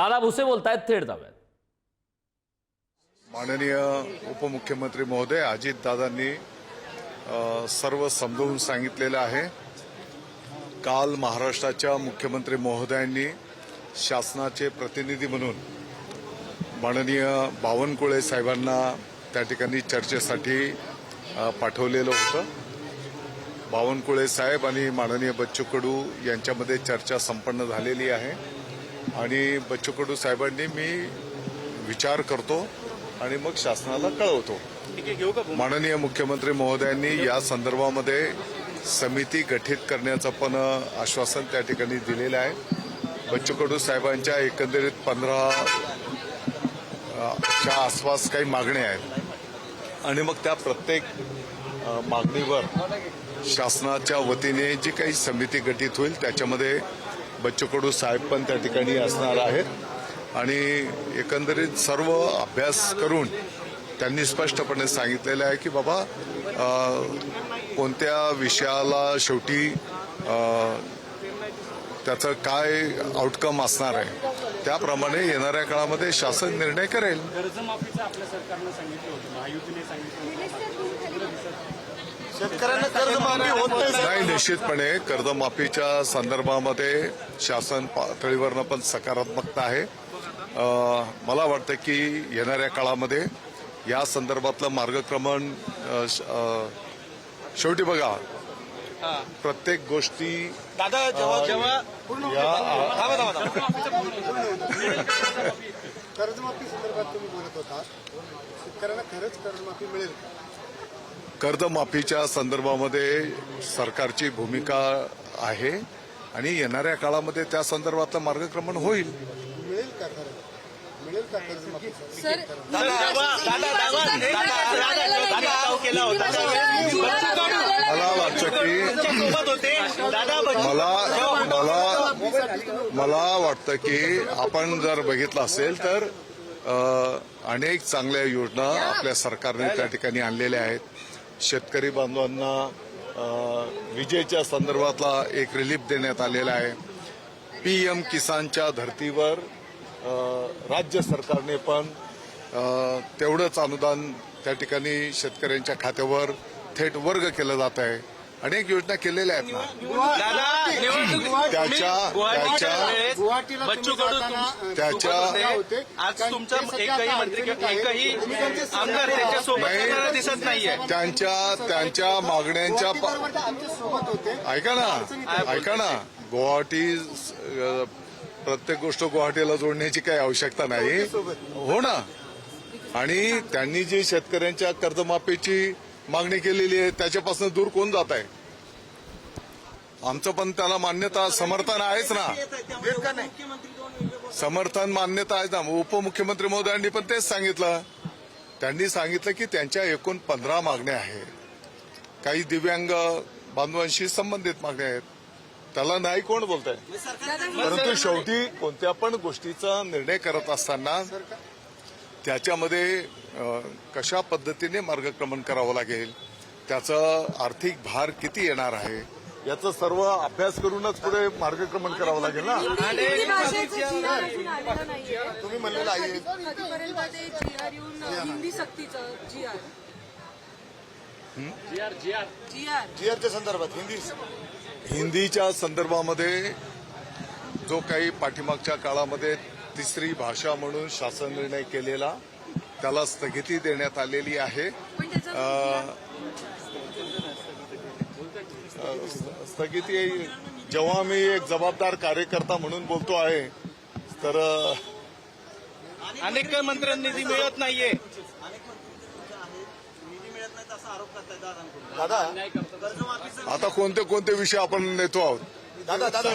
दादा भुसे बोलतायत थेट जाऊयात. माननीय उपमुख्यमंत्री महोदय अजित दादांनी सर्व समजावून सांगितलेलं आहे. काल महाराष्ट्राच्या मुख्यमंत्री महोदयांनी शासनाचे प्रतिनिधी म्हणून माननीय बावनकुळे साहेबांना त्या ठिकाणी चर्चेसाठी पाठवलेलं होतं. बावनकुळे साहेब आणि माननीय बच्चू कडू यांच्यामध्ये चर्चा संपन्न झालेली आहे. आणि बच्चू कडू साहेबांनी मी विचार करतो आणि मग शासनाला कळवतो. माननीय मुख्यमंत्री महोदयांनी या संदर्भामध्ये समिती गठीत करण्याचं पण आश्वासन त्या ठिकाणी दिलेलं आहे. बच्चू कडू साहेबांच्या एकंदरीत पंधरा च्या आसपास काही मागण्या आहेत. आणि मग त्या प्रत्येक मागणीवर शासनाच्या वतीने जी काही समिती गठीत होईल त्याच्यामध्ये बच्चू कडू साहेब पण त्या ठिकाणी असणार आहेत. आणि एकंदरीत सर्व अभ्यास करून त्यांनी स्पष्टपणे सांगितलेलं आहे की बाबा कोणत्या विषयाला शेवटी त्याचं काय आउटकम असणार आहे त्याप्रमाणे येणाऱ्या काळामध्ये शासन निर्णय करेल. शेतकऱ्यांना कर्जमाफी होत नाही निश्चितपणे कर्जमाफीच्या संदर्भामध्ये शासन पातळीवरनं पण सकारात्मकता आहे मला वाटतं की येणाऱ्या काळामध्ये या संदर्भातलं मार्गक्रमण शेवटी बघा प्रत्येक गोष्टी दादा जेव्हा जेव्हा. कर्जमाफी संदर्भात तुम्ही बोलत होता शेतकऱ्यांना खरंच कर्जमाफी मिळेल का? कर्जमाफीच्या संदर्भामध्ये सरकारची भूमिका आहे आणि येणाऱ्या काळामध्ये त्या संदर्भातलं मार्गक्रमण होईल मिळेल का खरं मिळेल का कर्जमाफी सर दादा दादा दादा दादा दादा दादा दावा केला होता मला वाटतं की मला मला मला वाटतं की आपण जर बघितलं असेल तर अनेक चांगल्या योजना आपल्या सरकारने त्या ठिकाणी आणलेल्या आहेत शेतकरी बांधवांना विजेच्या संदर्भातला एक रिलीफ देण्यात आलेला आहे. पीएम किसानच्या धर्तीवर राज्य सरकारने पण तेवढंच अनुदान त्या ठिकाणी शेतकऱ्यांच्या खात्यावर थेट वर्ग केलं जात आहे. अनेक योजना केलेल्या आहेत. ना त्याच्या बच्चू कडू त्याच्या-. आज तुमचा एकही मंत्री. एकही आमदार त्याच्या सोबत नाही. असताना दिसत नाहीये. त्यांच्या त्यांच्या मागण्यांच्या ऐका ना ऐका ना. गुवाहाटी प्रत्येक गोष्ट गुवाहाटीला जोडण्याची काही आवश्यकता नाही. हो ना. आणि त्यांनी जी शेतकऱ्यांच्या कर्जमाफीची मागणी केलेली आहे त्याच्यापासून दूर कोण जात आहे? आमचं पण त्याला मान्यता समर्थन आहेच ना. समर्थन मान्यता आहे ना. उपमुख्यमंत्री महोदयांनी पण तेच सांगितलं. त्यांनी सांगितलं की त्यांच्या एकूण पंधरा मागण्या आहेत. काही दिव्यांग बांधवांशी संबंधित मागण्या आहेत. त्याला नाही कोण बोलत आहे परंतु शेवटी कोणत्या पण गोष्टीचा निर्णय करत असताना त्याच्यामध्ये कशा पद्धतीने मार्गक्रमण करावं लागेल? त्याचं आर्थिक भार किती येणार आहे? याचा सर्व अभ्यास करूनच पुढे मार्गक्रमण करावं लागेल ना? तुम्ही म्हणलेलं आहे. संदर्भात हिंदी हिंदीच्या संदर्भामध्ये जो काही पाठीमागच्या काळामध्ये तिसरी भाषा म्हणून शासन निर्णय केलेला त्याला स्थगिती देण्यात आलेली आहे. स्थगिती जेव्हा मी एक जबाबदार कार्यकर्ता म्हणून बोलतो आहे तर अनेक मंत्र्यांना निधी मिळत नाहीये. दादा आता कोणते कोणते विषय आपण नेतो आहोत? दादा. दादा.